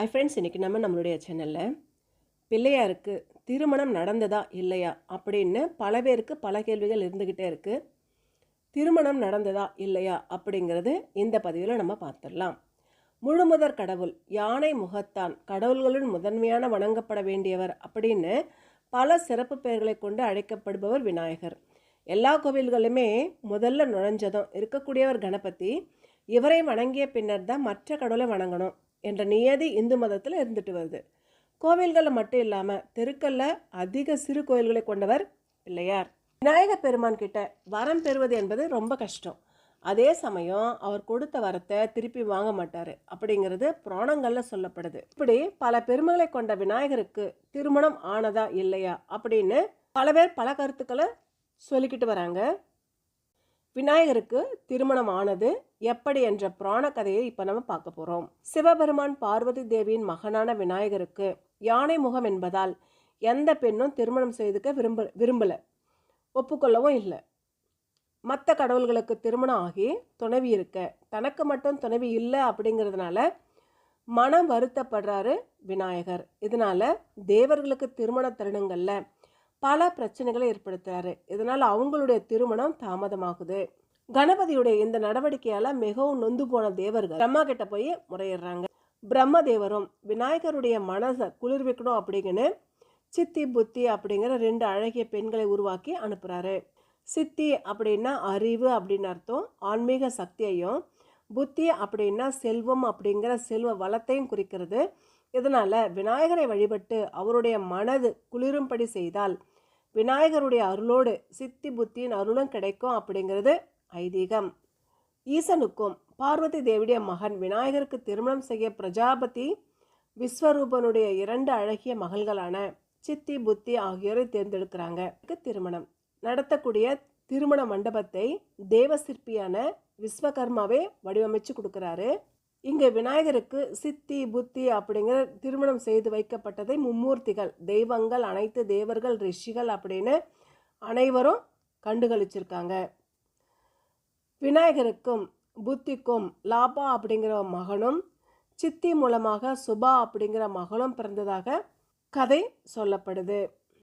ஐ friends இன்றைக்கி நம்ம நம்மளுடைய சேனலில் பிள்ளையாருக்கு திருமணம் நடந்ததா இல்லையா அப்படின்னு பல பேருக்கு பல கேள்விகள் இருந்துக்கிட்டே இருக்குது திருமணம் நடந்ததா இல்லையா அப்படிங்கிறது இந்த பதிவில் நம்ம பார்த்துடலாம். முழுமுதற் கடவுள் யானை முகத்தான் கடவுள்களின் முதன்மையான வணங்கப்பட வேண்டியவர் அப்படின்னு பல சிறப்பு பெயர்களை கொண்டு அழைக்கப்படுபவர் விநாயகர். எல்லா கோவில்களுமே முதல்ல நுழைஞ்சதும் இருக்கக்கூடியவர் கணபதி. இவரை வணங்கிய பின்னர் தான் மற்ற கடவுளை வணங்கணும். என்ற நியதி இந்து மதத்தில் இருந்துட்டு வருது. கோவில்களில் மட்டும் இல்லாமல் தெருக்களில் அதிக சிறு கோயில்களை கொண்டவர் பிள்ளையார். விநாயகர் பெருமான் கிட்ட வரம் பெறுவது என்பது ரொம்ப கஷ்டம். அதே சமயம் அவர் கொடுத்த வரத்தை திருப்பி வாங்க மாட்டார். அப்படிங்கிறது புராணங்களில் சொல்லப்படுது. இப்படி பல பெருமைகளை கொண்ட விநாயகருக்கு திருமணம் ஆனதா இல்லையா அப்படின்னு பல பேர் பல கருத்துக்களை சொல்லிக்கிட்டு வராங்க. விநாயகருக்கு திருமணம் ஆனது எப்படி என்ற புராண கதையை இப்போ நம்ம பார்க்க போகிறோம் சிவபெருமான் பார்வதி தேவியின் மகனான விநாயகருக்கு யானை முகம் என்பதால் எந்த பெண்ணும் திருமணம் செய்துக்க விரும்ப விரும்பலை. ஒப்புக்கொள்ளவும் இல்லை. மற்ற கடவுள்களுக்கு திருமணம் ஆகி துணைவி இருக்க தனக்கு மட்டும் துணைவி இல்லை அப்படிங்கிறதுனால மனம் வருத்தப்படுறாரு விநாயகர். இதனால தேவர்களுக்கு திருமண தருணங்களில் பல பிரச்சனைகளை ஏற்படுத்துறாரு. இதனால் அவங்களுடைய திருமணம் தாமதமாகுது. கணபதியுடைய இந்த நடவடிக்கையால் மிகவும் நொந்து போன தேவர்கள் பிரம்மா கிட்ட போய் முறையிடுறாங்க. பிரம்மதேவரும் விநாயகருடைய மனசை குளிர்விக்கணும் அப்படிங்கன்னு சித்தி புத்தி அப்படிங்கிற ரெண்டு அழகிய பெண்களை உருவாக்கி அனுப்புகிறாரு சித்தி அப்படின்னா அறிவு அப்படின்னு அர்த்தம் ஆன்மீக சக்தியையும் புத்தி அப்படின்னா செல்வம் அப்படிங்கிற செல்வ வளத்தையும் குறிக்கிறது. இதனால் விநாயகரை வழிபட்டு அவருடைய மனது குளிரும்படி செய்தால் விநாயகருடைய அருளோடு சித்தி புத்தியின் அருளும் கிடைக்கும் அப்படிங்கிறது ஐதீகம். ஈசனுக்கும் பார்வதி தேவியுடைய மகன் விநாயகருக்கு திருமணம் செய்ய பிரஜாபதி விஸ்வரூபனுடைய இரண்டு அழகிய மகள்களான சித்தி புத்தி ஆகியோரை தேர்ந்தெடுக்கிறாங்க. திருமணம். நடத்தக்கூடிய திருமண மண்டபத்தை தேவ சிற்பியான விஸ்வகர்மாவே வடிவமைச்சு கொடுக்குறாரு. இங்கே விநாயகருக்கு சித்தி புத்தி அப்படிங்கிற திருமணம் செய்து வைக்கப்பட்டதை மும்மூர்த்திகள் தெய்வங்கள் அனைத்து தேவர்கள் ரிஷிகள் அப்படின்னு அனைவரும் கண்டுகளிச்சிருக்காங்க. விநாயகருக்கும் புத்திக்கும் லாபா அப்படிங்கிற மகனும் சித்தி மூலமாக சுபா அப்படிங்கிற மகளும் பிறந்ததாக கதை சொல்லப்படுது.